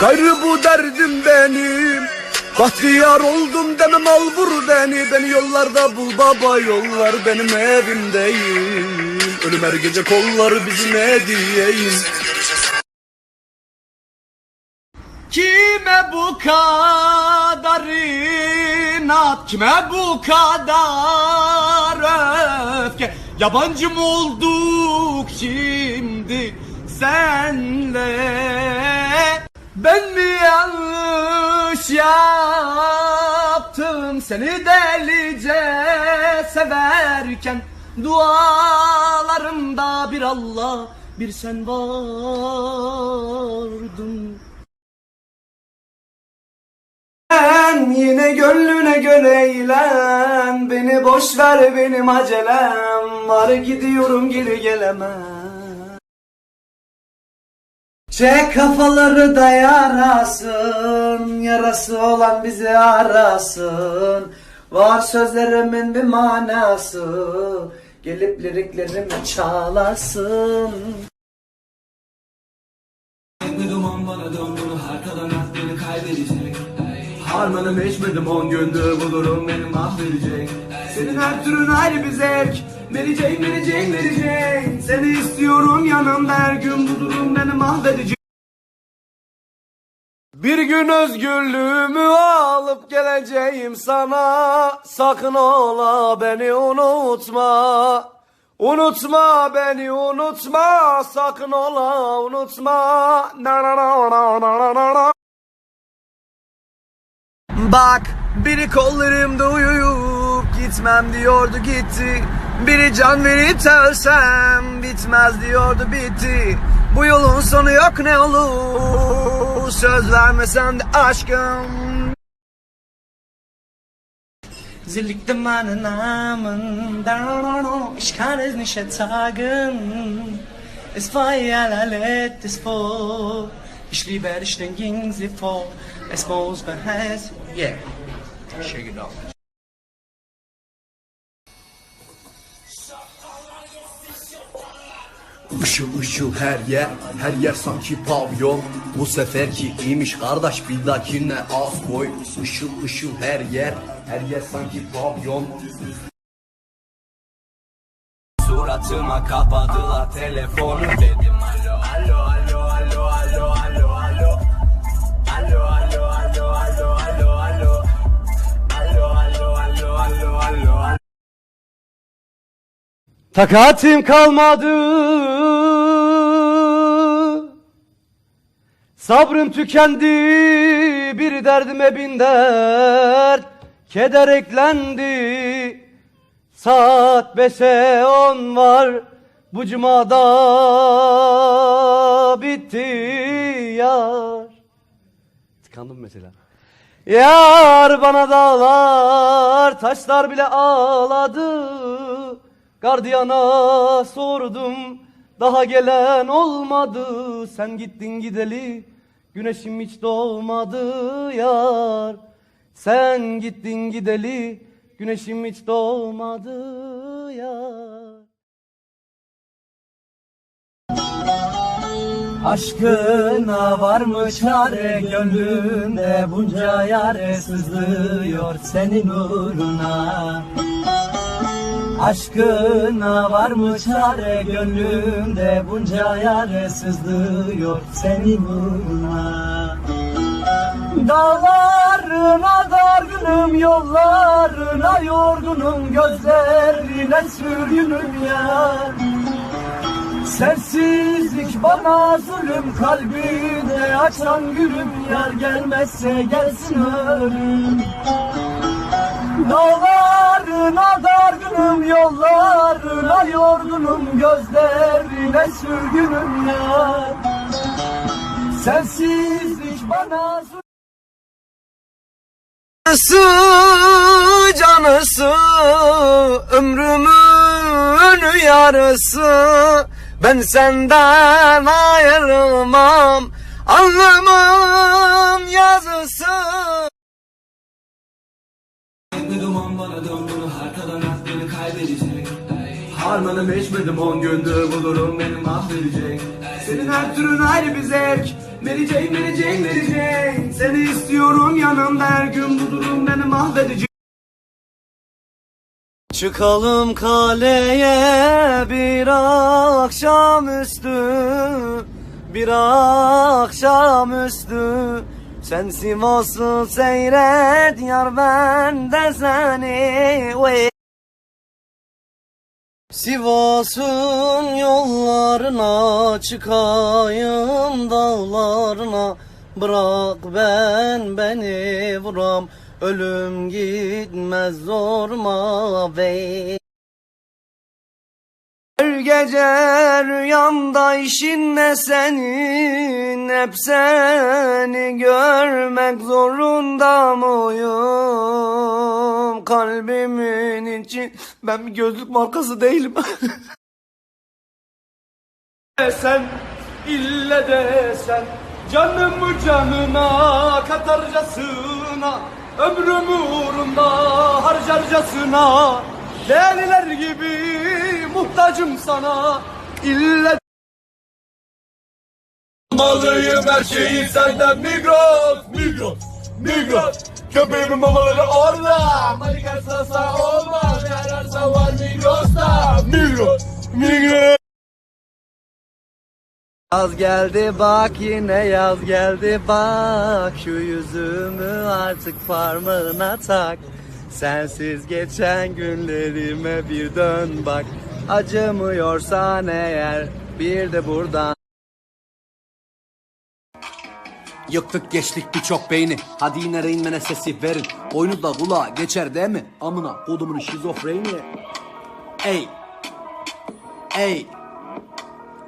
Gayrı bu derdim benim. Bahtiyar oldum demem al vur beni. Beni yollarda bul baba yollar benim evim değil Ölüm her gece kollar bizim hediyeyim Kime bu kadar inat Kime bu kadar öfke? Yabancı olduk şimdi senle Ben mi yanlış yaptım Seni delice severken? Dualarımda bir Allah bir sen vardın. Sen yine gönlüne göre eğlen Beni boş ver benim acelem. Var gidiyorum geri gelemem Çek kafaları da yarasın Yarası olan bizi arasın. Var sözlerimin bir manası Gelip liriklerimi çalasın. Bir duman bana dön bunu her kalan aklını kaybedecek. Harmanımı içmedim on gündür bu durum beni mahvedecek. Senin her türün ayrı bir zevk. Verecek verecek verecek Seni istiyorum yanımda her gün bu durum beni mahvedecek. Bir gün özgürlüğümü alıp geleceğim sana. Sakın ola beni unutma. Unutma beni unutma. Sakın ola unutma. Na na na na na na na Bak biri kollarımda uyuyup gitmem diyordu gitti Biri can verip de ölsem bitmez diyordu bitti Bu yolun sonu yok ne olur söz vermesem de aşkım in meinen Namen, da ich kann es war ihr allerletztes vor, ich liebe dich, dann ging sie vor. Es muss beheißen, yeah, shake it off. Işıl ışıl her yer, her yer sanki pavyon Bu seferki iyiymiş kardeş bir dahakine az koy Işıl ışıl her yer, her yer sanki pavyon Suratıma kapadılar telefonu dedim alo alo alo alo alo alo alo Alo alo alo alo alo alo Alo alo alo alo alo Takatim kalmadı Sabrım tükendi Bir derdime bin dert. Keder eklendi Saat beşe on var. Bu cumada bitti yar. Tıkandım mesela. Yar bana dağlar Taşlar bile ağladı. Gardiyana sordum Daha gelen olmadı. Sen gittin gideli Güneşim hiç doğmadı yar. Sen gittin gideli Güneşim hiç doğmadı yar. Aşkına var mı çare gönlümde bunca yare sızlıyor senin uğruna Aşkına var mı çare gönlümde bunca yare sızlıyor senin uğruna Dağlarına dargınım yollarına yorgunum gözlerine sürgünüm yar Sensizlik bana zulüm kalbine açan gülüm Yar gelmezse gelsin ölüm Dağlarına dargınım yollarına yorgunum Gözlerine sürgünüm yar Sensizlik bana Canısı canısı ömrümün yarısı ben senden ayrılmam anlamam yazısı bana dön bunu aklını kaybedecek. Harmanımı içmedim on gündür bu durum beni mahvedecek. Senin her türün ayrı bir zevk. Mary Jane, Mary Jane, Mary Jane Seni istiyorum yanımda her gün bu durum beni mahvedecek. Çıkalım kaleye bir akşamüstü Bir akşamüstü Sen Sivas'ı seyret yar ben de seni. Vay. Sivas'ın yollarına çıkayım dağlarına. Bırak ben beni vuram ölüm gitmez zorma ve gece rüyamda işin ne senin Hep seni görmek zorunda mıyım? Kalbimin için Ben bir gözlük markası değilim. Sen ille de sen Canımı canına katarcasına Ömrümü uğrunda harcarcasına Deliler gibi muhtacım sana. İlle Malıyım her şeyi senden. Migros Migros Migros. Köpeğimin mamaları orada. Malikar sasa olmaz. Her arsa var Migros'ta. Migros Migros. Yaz geldi bak yine yaz geldi. Bak Şu yüzümü artık parmağına tak Sensiz geçen günlerime bir dön bak. Acımıyorsan eğer bir de buradan. Yıktık geçtik birçok beyni. Hadi yine Rain Man'e sesi verin. Oyunu da kulağa geçer değil mi? Amına kodumun şizofreni. Ey. Ey.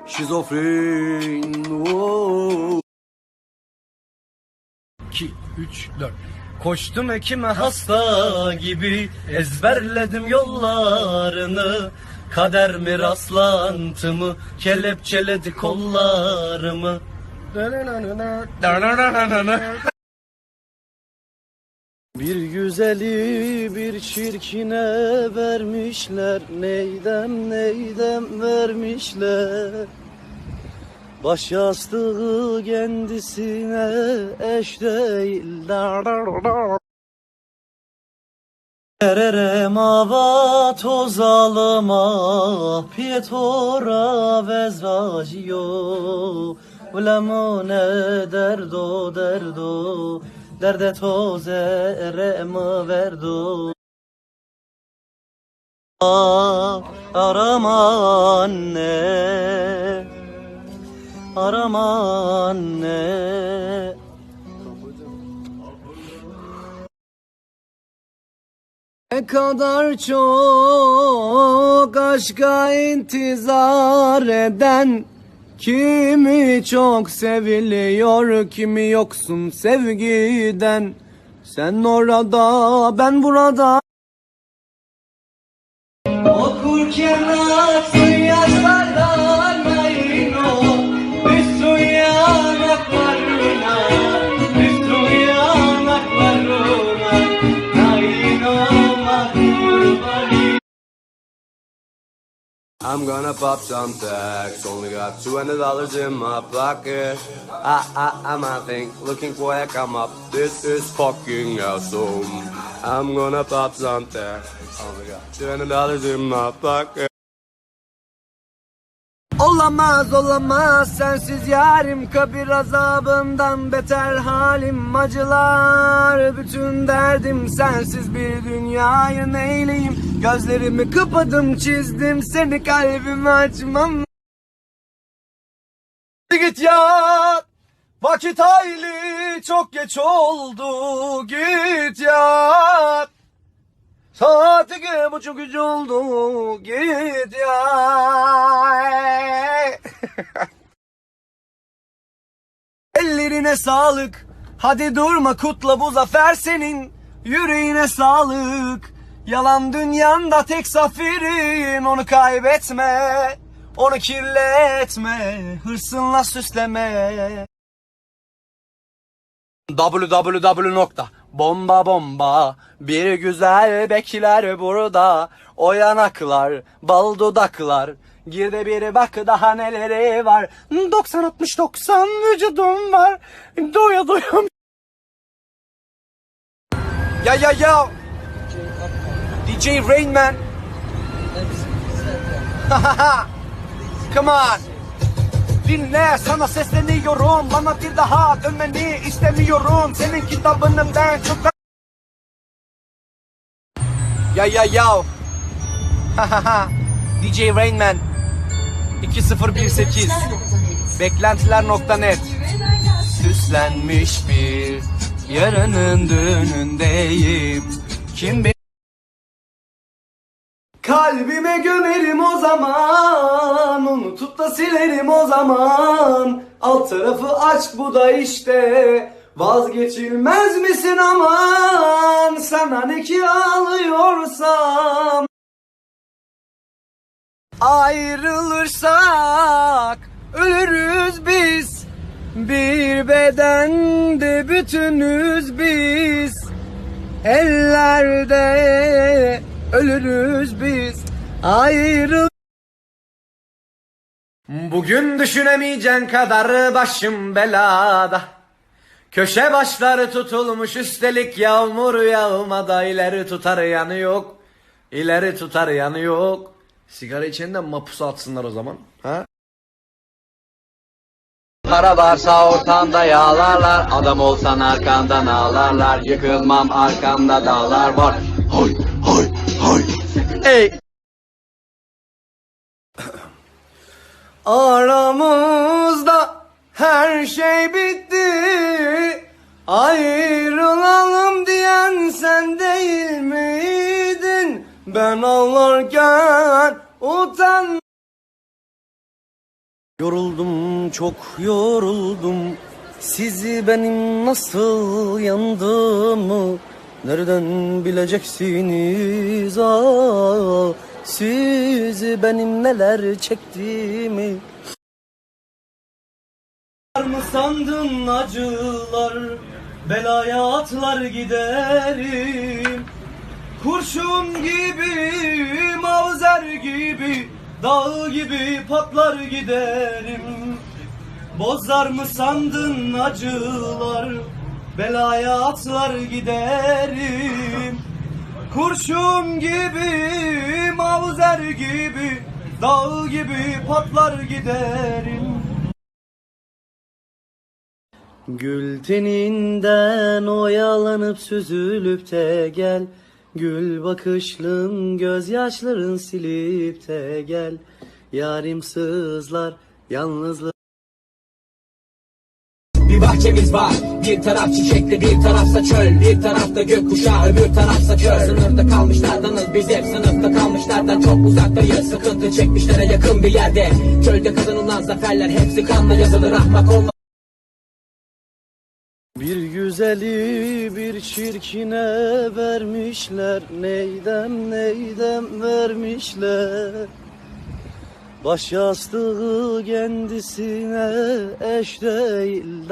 Şizofren. Oo. 2, 3, 4 Koştum ekime hasta gibi Ezberledim yollarını. Kader mi rastlantımı Kelepçeledi kollarımı? Bir güzeli bir çirkine vermişler Neydem neydem vermişler Baş yastığı kendisine eş değil. Ererem ava toz alıma Pietora vezraciyo. Ulemone derdo derdo. Derde toz erem verdo? Ah, Arama anne Arama anne. Ne kadar çok aşka intizar eden Kimi çok seviliyor kimi yoksun sevgiden. Sen orada ben burada I'm gonna pop some tags. Only got two hundred dollars in my pocket. I, I, I'm, I think, looking for a come up. This is fucking awesome. I'm gonna pop some tags. Only got two hundred dollars in my pocket. Olamaz olamaz sensiz yarim kabir azabından beter halim acılar. Bütün derdim sensiz bir dünyayı neyleyim? Gözlerimi kapadım çizdim seni kalbimi açmam. Git yat vakit hayli çok geç oldu. Git yat Saat iki buçuk üç oldu git ya. Ellerine sağlık. Hadi durma kutla bu zafer senin. Yüreğine sağlık. Yalan dünyanda tek zaferin onu kaybetme. Onu kirletme. Hırsınla süsleme. www. Bomba bir güzel bekler burada o yanaklar bal dudaklar Gir de bir bak daha neleri var 90 60 90 vücudum var Doya doya Ya ya ya. DJ Rain Man. Come on. Dinle sana sesleniyorum Bana bir daha dönmeni istemiyorum. Senin kitabını ben çok Ya ya ya. DJ Rain Man. 2018 Beklentiler.net Süslenmiş bir yarının düğünündeyim. Kim be Kalbime gömerim o zaman Unutup da silerim o zaman. Alt tarafı aşk bu da işte. Vazgeçilmez misin aman Sana ne ki ağlıyorsam? Ayrılırsak ölürüz biz. Bir bedende bütünüz biz. Ellerde ölürüz biz. Ayrıl Bugün düşünemeyeceğin kadar başım belada. Köşe başları tutulmuş üstelik yağmur yağmada ileri tutar yanı yok. İleri tutar yanı yok. Sigara içen de mapus atsınlar o zaman ha? Para varsa ortanda yağlarlar Adam olsan arkandan ağlarlar. Yıkılmam arkamda dağlar var. Hay hay hay. Ey. Aramızda her şey bitti. Ayrılalım diyen sen değil miydin? Ben ağlarken utan Yoruldum çok yoruldum. Sizi benim nasıl yandığımı Nereden bileceksiniz ah Sizi benim neler çektiğimi Var mı sandın acılar Belaya atlar giderim Kurşun gibi, mavzer gibi, dağ gibi patlar giderim. Bozar mı sandın acılar, belaya atlar giderim. Kurşun gibi, mavzer gibi, dağ gibi patlar giderim. Gül teninden oyalanıp süzülüp de gel Gül bakışlın gözyaşların silip de gel Yarim sızlar bahçemiz var. Bir taraf çiçekli bir tarafsa çöl. Bir tarafta gökkuşağı öbür tarafsa çöl Sınırda kalmışlardanız biz hep Sınıfta kalmışlardan. Çok uzaktayız Sıkıntı çekmişlere yakın bir yerde. Çölde kazanılan zaferler hepsi kanla yazılır. Ahmak olma Bir güzeli bir çirkine vermişler. Neydem neydem vermişler Baş yastığı kendisine eş değil.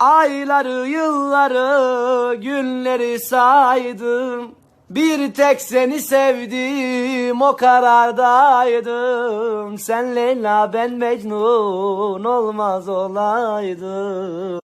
Ayları, yılları, günleri saydım. Bir tek seni sevdim, o karardaydım. Sen Leyla, ben Mecnun, olmaz olaydım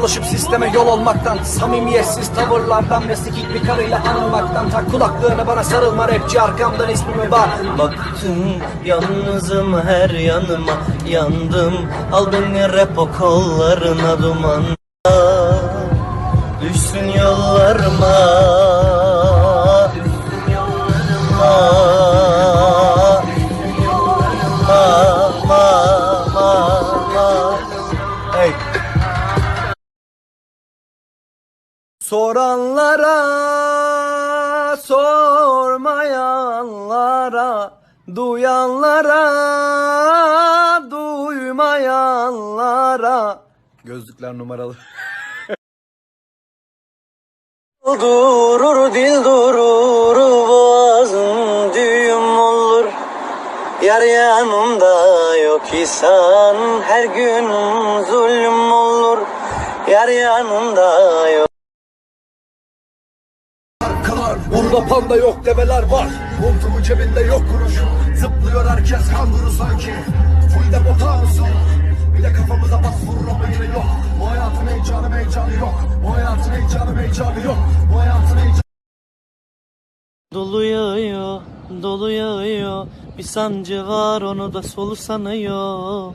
Çalışıp sisteme yol olmaktan Samimiyetsiz tavırlardan Ve sikik bir karıyla anılmaktan Tak kulaklığını bana sarılma rapçi arkamdan ismimi var Baktım yalnızım her yanıma Yandım. Al beni rap o kollarına duman Düşsün yollarıma Soranlara, sormayanlara, duyanlara, duymayanlara. Gözlükler numaralı. durur dil durur boğazım düğüm olur Yar yanımda yok isan her gün zulüm olur Yar yanımda yok Burada panda yok develer var. Montumu cebinde yok kuruşu Zıplıyor herkes kanguru sanki. Full de bota mısın? Bir de kafamıza bas vurur ama yine yok. Bu hayatın heyecanı heyecanı yok. Bu hayatın heyecanı heyecanı yok. Bu hayatın heyecanı Dolu yağıyor, dolu yağıyor Bir sancı var onu da solu sanıyor